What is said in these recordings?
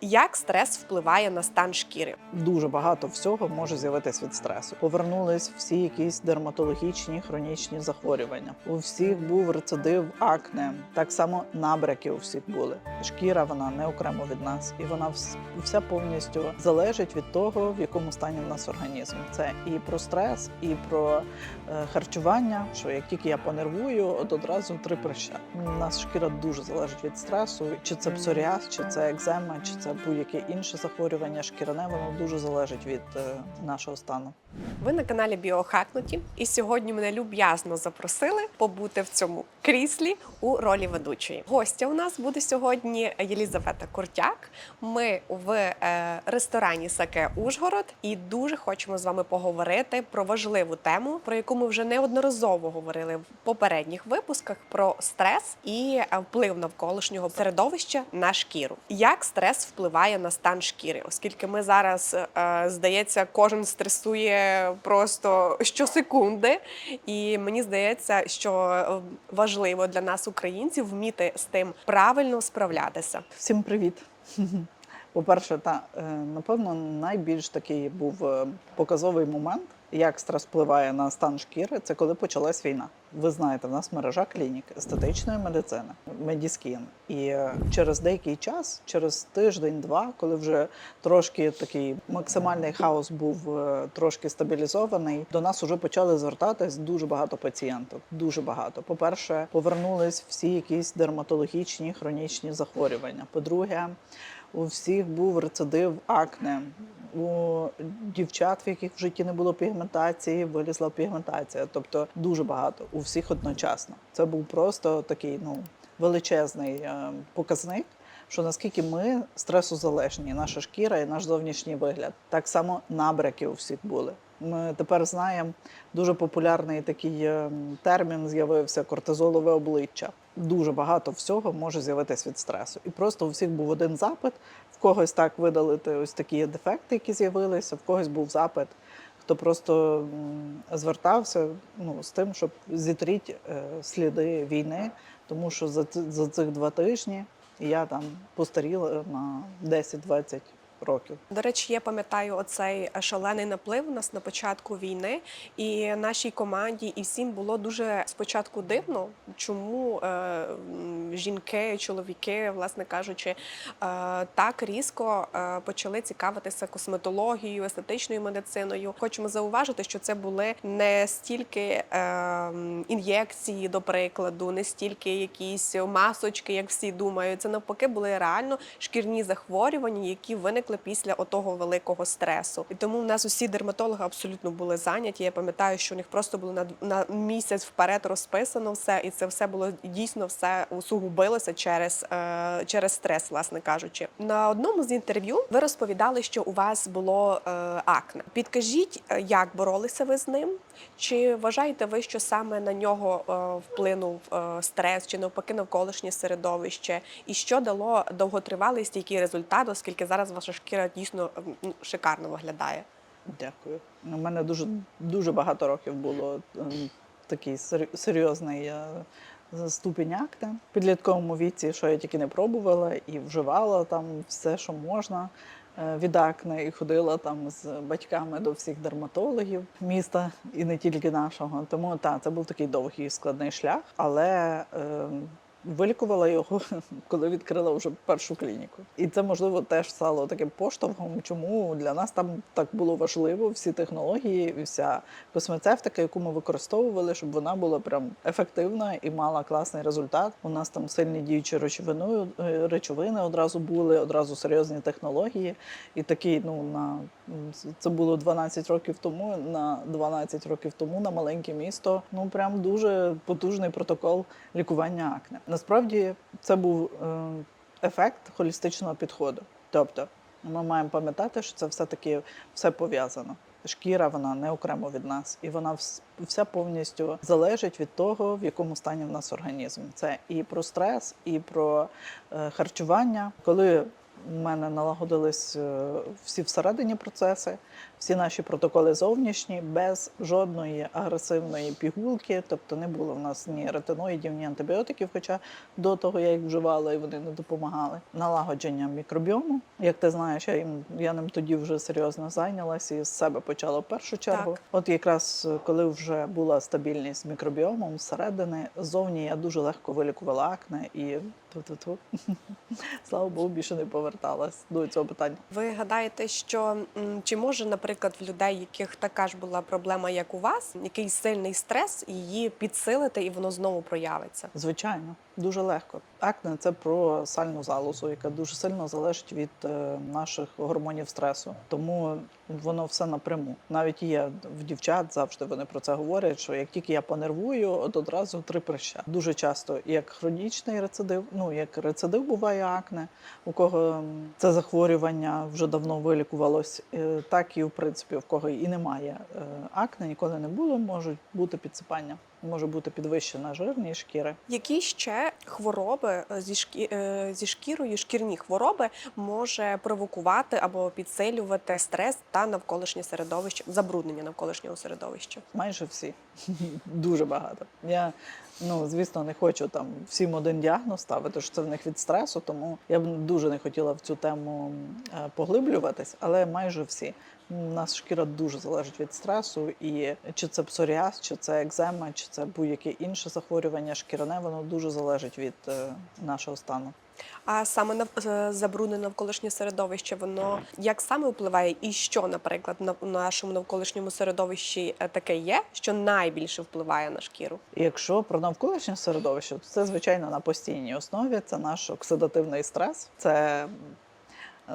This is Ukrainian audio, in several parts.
Як стрес впливає на стан шкіри? Дуже багато всього може з'явитись від стресу. Повернулись всі якісь дерматологічні хронічні захворювання. У всіх був рецидив акне, так само набряки у всіх були. Шкіра вона не окремо від нас, і вона вся повністю залежить від того, в якому стані в нас організм. Це і про стрес, і про е, харчування. Що як тільки я понервую, от одразу три прища. У нас шкіра дуже залежить від стресу, чи це псоріаз, чи це екзема, чи це будь-яке інше захворювання шкіряне, воно дуже залежить від е, нашого стану. Ви на каналі Біохакнуті, і сьогодні мене люб'язно запросили побути в цьому кріслі у ролі ведучої. Гостя у нас буде сьогодні Єлізавета Куртяк. Ми в е, ресторані Саке Ужгород і дуже хочемо з вами поговорити про важливу тему, про яку ми вже неодноразово говорили в попередніх випусках про стрес і е, вплив навколишнього середовища на шкіру. Як стрес впливає на стан шкіри, оскільки ми зараз е, здається, кожен стресує просто щосекунди, і мені здається, що е, важливо для нас, українців, вміти з тим правильно справлятися. Всім привіт! По-перше, та е, напевно найбільш такий був показовий момент, як стрес впливає на стан шкіри, це коли почалась війна. Ви знаєте, в нас мережа клінік естетичної медицини, Медіскін. І е, через деякий час, через тиждень-два, коли вже трошки такий максимальний хаос був е, трошки стабілізований, до нас вже почали звертатись дуже багато пацієнтів. Дуже багато. По-перше, повернулись всі якісь дерматологічні хронічні захворювання. По-друге, у всіх був рецидив акне. У дівчат, в яких в житті не було пігментації, вилізла пігментація. Тобто дуже багато у всіх одночасно. Це був просто такий ну величезний е, показник. Що наскільки ми стресозалежні, наша шкіра і наш зовнішній вигляд. Так само набряки у всіх були. Ми тепер знаємо дуже популярний такий е, термін з'явився кортизолове обличчя. Дуже багато всього може з'явитись від стресу. І просто у всіх був один запит. В когось так видалити ось такі дефекти, які з'явилися, в когось був запит, хто просто звертався ну, з тим, щоб зітріть е, сліди війни, тому що за, за цих два тижні я там постаріла на 10-20 років. До речі, я пам'ятаю оцей шалений наплив у нас на початку війни, і нашій команді і всім було дуже спочатку дивно, чому е, жінки, чоловіки, власне кажучи, е, так різко е, почали цікавитися косметологією, естетичною медициною. Хочемо зауважити, що це були не стільки е, ін'єкції, до прикладу, не стільки якісь масочки, як всі думають. Це навпаки були реально шкірні захворювання, які виникли після отого великого стресу. І тому в нас усі дерматологи абсолютно були зайняті. Я пам'ятаю, що у них просто було на, на місяць вперед розписано все, і це все було дійсно все усугубилося через, е, через стрес, власне кажучи. На одному з інтерв'ю ви розповідали, що у вас було е, акне. Підкажіть, е, як боролися ви з ним? Чи вважаєте ви, що саме на нього е, вплинув е, стрес, чи навпаки навколишнє середовище? І що дало довготривалий стійкий результат, оскільки зараз ваша шкіра дійсно ну, шикарно виглядає? Дякую. У мене дуже дуже багато років було ем, такий серйозний е, ступінь акне. В підлітковому віці, що я тільки не пробувала, і вживала там все, що можна е, від акне, і ходила там з батьками до всіх дерматологів міста і не тільки нашого. Тому так, це був такий довгий складний шлях, але. Е, Вилікувала його, коли відкрила вже першу клініку. І це, можливо, теж стало таким поштовхом, чому для нас там так було важливо всі технології, вся космецевтика, яку ми використовували, щоб вона була прям ефективна і мала класний результат. У нас там сильні діючі речовини, е, речовини одразу були, одразу серйозні технології. І такий, ну на це було 12 років тому. На 12 років тому на маленьке місто. Ну прям дуже потужний протокол лікування акне. Насправді це був е, ефект холістичного підходу. Тобто, ми маємо пам'ятати, що це все таки все пов'язано. Шкіра вона не окремо від нас, і вона вся повністю залежить від того, в якому стані в нас організм. Це і про стрес, і про е, харчування. Коли У мене налагодились е, всі всередині процеси, всі наші протоколи зовнішні, без жодної агресивної пігулки. Тобто не було в нас ні ретиноїдів, ні антибіотиків, хоча до того я їх вживала і вони не допомагали. Налагодження мікробіому. Як ти знаєш, я, їм, я ним тоді вже серйозно зайнялася і з себе почала в першу чергу. Так. От якраз е, коли вже була стабільність з мікробіомом зсередини, ззовні я дуже легко вилікувала акне і ту-ту-ту. Слава Богу, більше не поверталась до цього питання. Ви гадаєте, що чи може, наприклад, в людей, яких така ж була проблема, як у вас, якийсь сильний стрес, її підсилити, і воно знову проявиться? Звичайно, дуже легко. Акне це про сальну залозу, яка дуже сильно залежить від е, наших гормонів стресу. Тому воно все напряму. Навіть є в дівчат завжди вони про це говорять. Що як тільки я понервую, от одразу три прища. Дуже часто як хронічний рецидив, ну як рецидив буває акне, у кого це захворювання вже давно вилікувалось, е, так і в принципі в кого і немає е, акне, ніколи не було, можуть бути підсипання. Може бути підвищена жирність шкіри. Які ще хвороби е, зі, шкі... е, зі шкірою, шкірні хвороби може провокувати або підсилювати стрес та навколишнє середовище, забруднення навколишнього середовища? Майже всі. Дуже багато. Я, ну, звісно, не хочу там всім один діагноз ставити, що це в них від стресу, тому я б дуже не хотіла в цю тему е, поглиблюватись, але майже всі. Нас шкіра дуже залежить від стресу, і чи це псоріаз, чи це екзема, чи це будь-яке інше захворювання шкіряне, воно дуже залежить від е, нашого стану. А саме нав... е, забруднене навколишнє середовище, воно як саме впливає, і що, наприклад, на нашому навколишньому середовищі е, таке є, що найбільше впливає на шкіру? Якщо про навколишнє середовище, то це звичайно на постійній основі. Це наш оксидативний стрес, це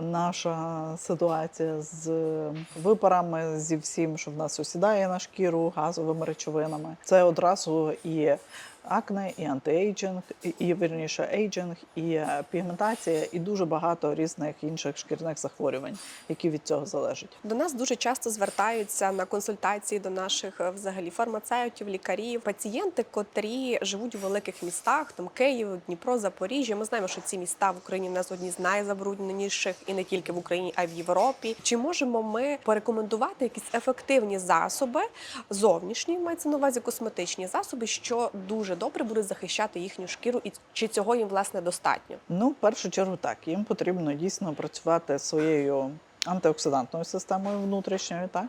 наша ситуація з випарами, зі всім, що в нас осідає на шкіру газовими речовинами. Це одразу і акне, і антиейджинг, і, вірніше ейджинг, і е, пігментація, і дуже багато різних інших шкірних захворювань, які від цього залежать. До нас дуже часто звертаються на консультації до наших е, взагалі фармацевтів, лікарів, пацієнти, котрі живуть у великих містах, там Київ, Дніпро, Запоріжжя. Ми знаємо, що ці міста в Україні в нас одні з найзабрудненіших, і не тільки в Україні, а й в Європі. Чи можемо ми порекомендувати якісь ефективні засоби, зовнішні мається на увазі косметичні засоби, що дуже добре будуть захищати їхню шкіру, і чи цього їм власне достатньо? Ну, в першу чергу, так їм потрібно дійсно працювати своєю антиоксидантною системою внутрішньою, так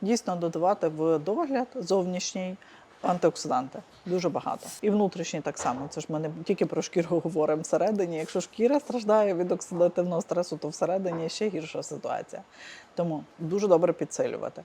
дійсно додавати в догляд зовнішній антиоксиданти. Дуже багато. І внутрішній так само. Це ж ми не тільки про шкіру говоримо всередині. Якщо шкіра страждає від оксидативного стресу, то всередині ще гірша ситуація. Тому дуже добре підсилювати.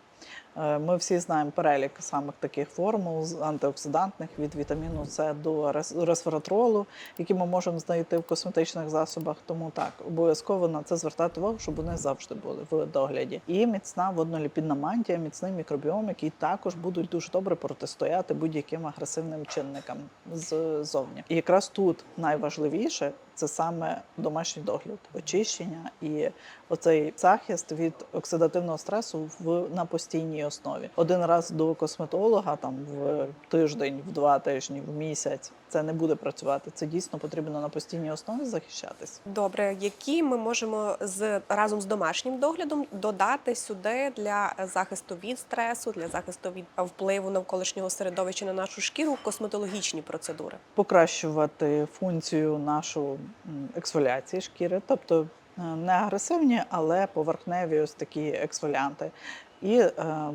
Е, Ми всі знаємо перелік самих таких формул з антиоксидантних від вітаміну С до рес- ресвератролу, які ми можемо знайти в косметичних засобах. Тому так обов'язково на це звертати увагу, щоб вони завжди були в догляді. І міцна водноліпідна мантія, міцний мікробіом, який також будуть дуже добре протистояти будь-яким агресивним чинникам ззовні. І якраз тут найважливіше це саме домашній догляд, очищення і оцей захист від оксидативного стресу в на постійній основі. Один раз до косметолога, там в тиждень, в два тижні, в місяць це не буде працювати. Це дійсно потрібно на постійній основі захищатись. Добре, які ми можемо з разом з домашнім доглядом додати сюди для захисту від стресу, для захисту від впливу навколишнього середовища на нашу шкіру, косметологічні процедури? Покращувати функцію нашу ексфоліації шкіри, тобто е, не агресивні, але поверхневі ось такі ексфоліанти. І е,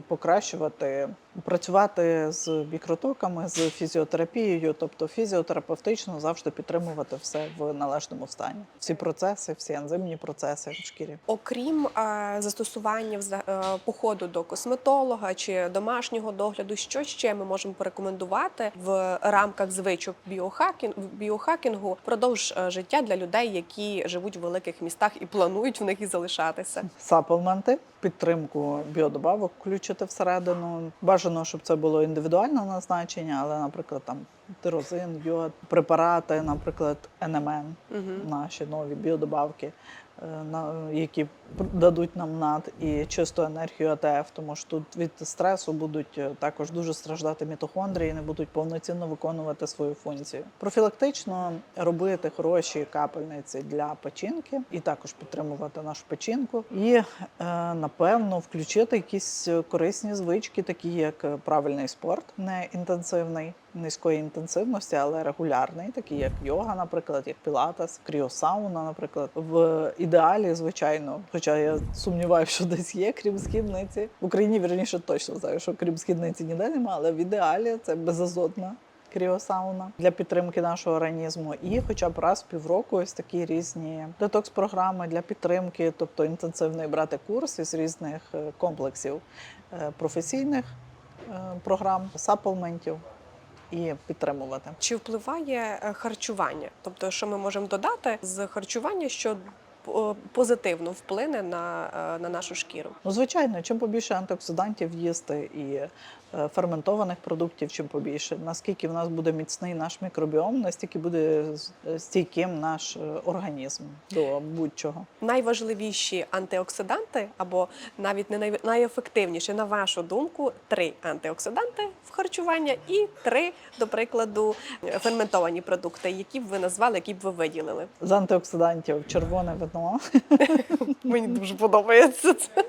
покращувати, працювати з мікротоками, з фізіотерапією, тобто фізіотерапевтично завжди підтримувати все в належному стані. Всі процеси, всі ензимні процеси в шкірі. Окрім е, застосування вза- е, походу до косметолога чи домашнього догляду, що ще ми можемо порекомендувати в рамках звичок біохакін, біохакінгу впродовж е, життя для людей, які живуть в великих містах і планують в них і залишатися? Саплменти, підтримку біодобавок включити всередину. Бажано, щоб це було індивідуальне назначення, але, наприклад, там тирозин, йод, препарати, наприклад, НМН, Угу. наші нові біодобавки. е, які дадуть нам над і чисту енергію АТФ, тому що тут від стресу будуть е, також дуже страждати мітохондрії, не будуть повноцінно виконувати свою функцію. Профілактично робити хороші капельниці для печінки і також підтримувати нашу печінку. І е, напевно включити якісь корисні звички, такі як правильний спорт, не інтенсивний, низької інтенсивності, але регулярний, такі як йога, наприклад, як пілатес, кріосауна, наприклад. В ідеалі, звичайно, хоча я сумніваюся, що десь є, крім східниці. В Україні вірніше точно знаю, що крім східниці ніде немає, але в ідеалі це безазотна кріосауна для підтримки нашого організму. І хоча б раз в півроку ось такі різні детокс-програми для підтримки, тобто інтенсивний брати курс із різних е, комплексів е, професійних е, програм, саплментів і підтримувати. Чи впливає е, харчування? Тобто, що ми можемо додати з харчування, що позитивно вплине на, е, на нашу шкіру? Ну, звичайно, чим побільше антиоксидантів їсти і е, ферментованих продуктів, чим побільше, наскільки в нас буде міцний наш мікробіом, настільки буде е, стійким наш організм до будь-чого. Найважливіші антиоксиданти, або навіть не най- найефективніші, на вашу думку, три антиоксиданти в харчування і три, до прикладу, ферментовані продукти, які б ви назвали, які б ви виділили. З антиоксидантів червоне вино Мені дуже подобається це.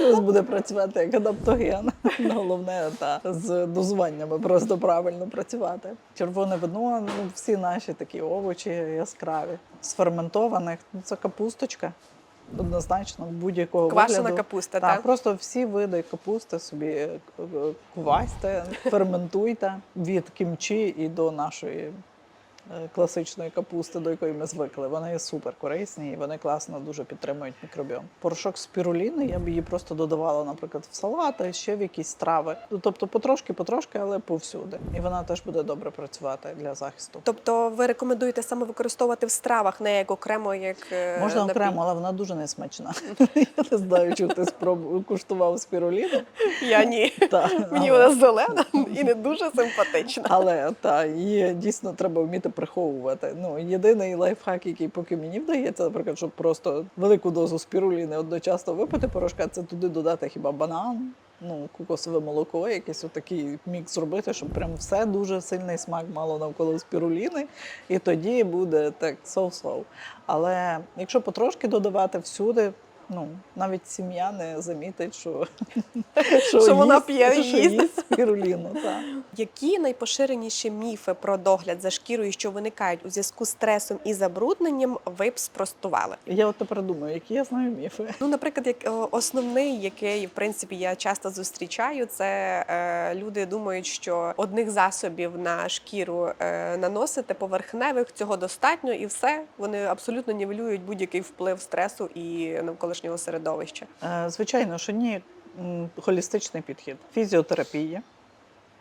Ось буде працювати як адаптоген. Головне та з дозуваннями просто правильно працювати. Червоне вино, ну всі наші такі овочі яскраві. З ферментованих ну, це капусточка. Однозначно, будь-якого Квашена вигляду. капуста, Так, так? просто всі види капусти собі е, е, квасьте, ферментуйте від кімчі і до нашої класичної капусти, до якої ми звикли. Вони супер корисні і вони класно дуже підтримують мікробіом. Порошок спіруліни я б її просто додавала, наприклад, в салати, ще в якісь страви. Ну, Тобто потрошки, потрошки, але повсюди. І вона теж буде добре працювати для захисту. Тобто ви рекомендуєте саме використовувати в стравах, не як окремо, як е, Можна напій? окремо, але вона дуже несмачна. Я не знаю, чи ти спробував куштував спіруліну. Я ні. Мені вона зелена і не дуже симпатична. Але та її дійсно треба вміти приховувати. Ну єдиний лайфхак, який поки мені вдається, наприклад, щоб просто велику дозу спіруліни одночасно випити порошка, це туди додати хіба банан. Ну, кокосове молоко, якийсь отакий мікс зробити, щоб прям все дуже сильний смак мало навколо спіруліни, і тоді буде так соу-соу. Але якщо потрошки додавати всюди, ну навіть сім'я не замітить, що, Що вона їсть- п'є їсть. їсть спіруліну. Так. Які найпоширеніші міфи про догляд за шкірою, що виникають у зв'язку з стресом і забрудненням, ви б спростували? Я от тепер думаю, які я знаю міфи. Ну, наприклад, як е, основний, який в принципі я часто зустрічаю, це е, люди думають, що одних засобів на шкіру е, наносити поверхневих цього достатньо, і все вони абсолютно нівелюють будь-який вплив стресу і навколишнього середовища. Е, Звичайно, що ні холістичний підхід. Фізіотерапія.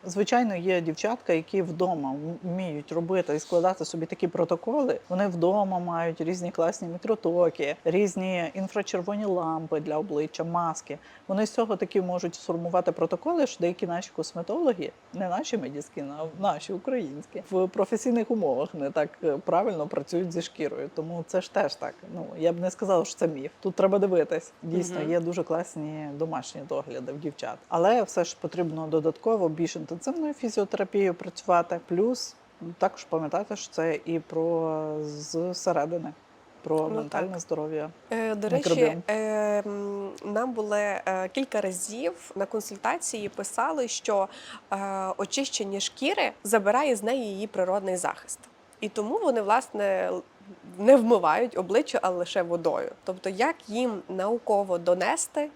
Звичайно, є дівчатка, які вдома вміють робити і складати собі такі протоколи. Вони вдома мають різні класні мікротоки, різні інфрачервоні лампи для обличчя, маски. Вони з цього такі можуть сформувати протоколи, що деякі наші косметологи, не наші медіскіни, а наші українські, в професійних умовах не так е, правильно працюють зі шкірою. Тому це ж теж так. Ну я б не сказала, що це міф. Тут треба дивитись. Дійсно, є дуже класні домашні догляди в дівчат, але все ж потрібно додатково більш інтенсивною фізіотерапією працювати. Плюс також пам'ятати, що це і про зсередини, про Ну, ментальне так. здоров'я. Е, До речі, е, нам були кілька разів на консультації писали, що е, очищення шкіри забирає з неї її природний захист. І тому вони, власне, не вмивають обличчя, а лише водою. Тобто, як їм науково донести,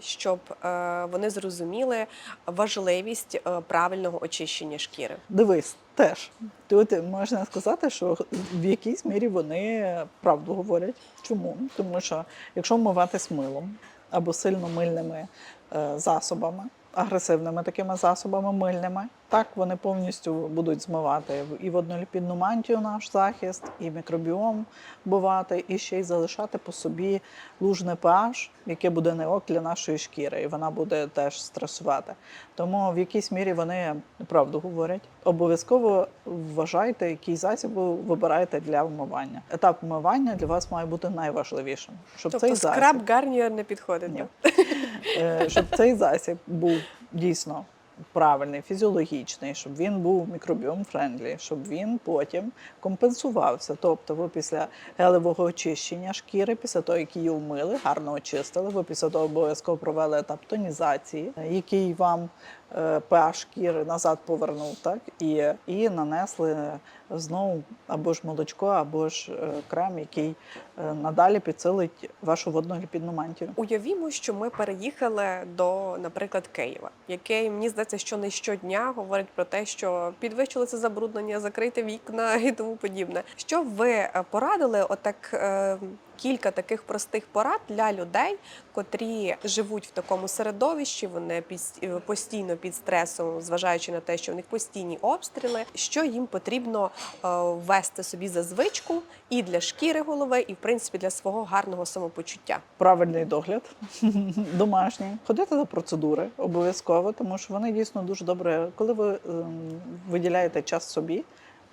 щоб е, вони зрозуміли важливість е, правильного очищення шкіри? Дивись, теж тут можна сказати, що в якійсь мірі вони правду говорять. Чому? Тому що якщо вмиватись милом або сильно мильними е, засобами, агресивними такими засобами мильними. Так вони повністю будуть змивати і водноліпідну мантію наш захист, і мікробіом бувати, і ще й залишати по собі лужне pH, яке буде не ок для нашої шкіри, і вона буде теж стресувати. Тому в якійсь мірі вони правду говорять. Обов'язково вважайте, який засіб ви вибираєте для вмивання. Етап вмивання для вас має бути найважливішим, щоб Тобто цей засіб скраб Гарнієр не підходить. Ні. Е, щоб цей засіб був дійсно правильний, фізіологічний, щоб він був мікробіом френдлі, щоб він потім компенсувався. Тобто, ви після гелевого очищення шкіри, після того, як її вмили, гарно очистили, ви після того обов'язково провели етап тонізації, е, який вам pH шкіри назад повернув, так і, і нанесли знову або ж молочко, або ж е, крем, який е, надалі підсилить вашу водноліпідну мантію. Уявімо, що ми переїхали до, наприклад, Києва, який мені здається, що не щодня говорить про те, що підвищилося забруднення, закрийте вікна і тому подібне. Що ви е, порадили? Отак е, кілька таких простих порад для людей, котрі живуть в такому середовищі, вони е, постійно під стресом, зважаючи на те, що в них постійні обстріли, що їм потрібно е, ввести собі за звичку і для шкіри голови, і в принципі для свого гарного самопочуття. правильний догляд домашній. Ходити до процедури обов'язково, тому що вони дійсно дуже добре. Коли ви ем, виділяєте час собі.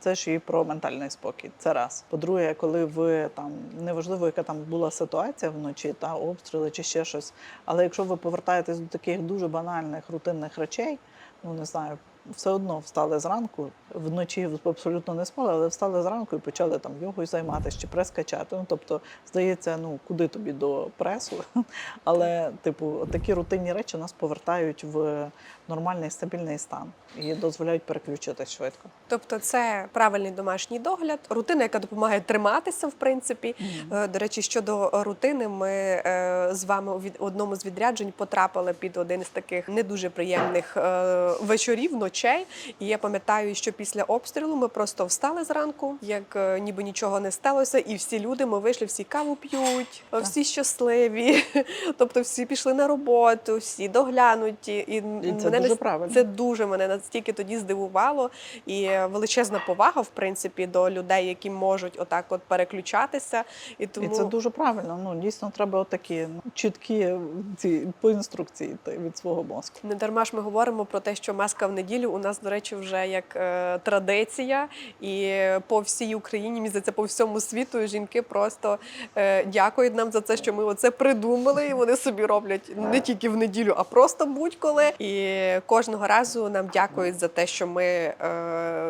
Це ж і про ментальний спокій. Це раз. По-друге, коли ви там неважливо, яка там була ситуація вночі, та обстріли чи ще щось. Але якщо ви повертаєтесь до таких дуже банальних рутинних речей, ну не знаю, все одно встали зранку, вночі абсолютно не спали, але встали зранку і почали там йогою займатися чи прес качати. Ну тобто, здається, ну куди тобі до пресу? Але, типу, такі рутинні речі нас повертають в нормальний стабільний стан і дозволяють переключитись швидко. Тобто, це правильний домашній догляд, рутина, яка допомагає триматися, в принципі. Е, До речі, щодо рутини, ми е, з вами у одному з відряджень потрапили під один із таких не дуже приємних е, вечорів, ночей. І я пам'ятаю, що після обстрілу ми просто встали зранку, як е, ніби нічого не сталося, і всі люди ми вийшли, всі каву п'ють, е, всі щасливі. Тобто, всі пішли на роботу, всі доглянуті. І, І це мене дуже правильно. Це дуже мене настільки тоді здивувало. І величезна повага, в принципі, до людей, які можуть отак от переключатися. І тому І це дуже правильно. Ну дійсно треба отакі ну, чіткі ці по інструкції від свого мозку. Не дарма ж ми говоримо про те, що маска в неділю у нас, до речі, вже як е, традиція, і по всій Україні, мені здається, по всьому світу жінки просто е, дякують нам за це, що ми оце придумали, і вони собі роблять не тільки в неділю, а просто будь-коли. І кожного разу нам дякують за те, що ми, е,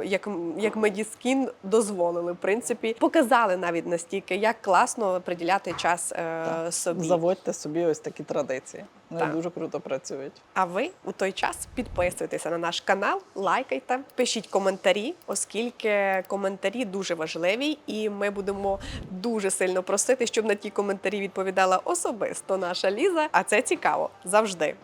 як, як Медіскін, дозволили, в принципі, показали навіть настільки, як класно приділяти час собі. Заводьте собі ось такі традиції. Вони Так. дуже круто працюють. А ви у той час підписуйтеся на наш канал, лайкайте, пишіть коментарі, оскільки коментарі дуже важливі, і ми будемо дуже сильно просити, щоб на ті коментарі відповідала особисто наша Ліза. А це цікаво завжди.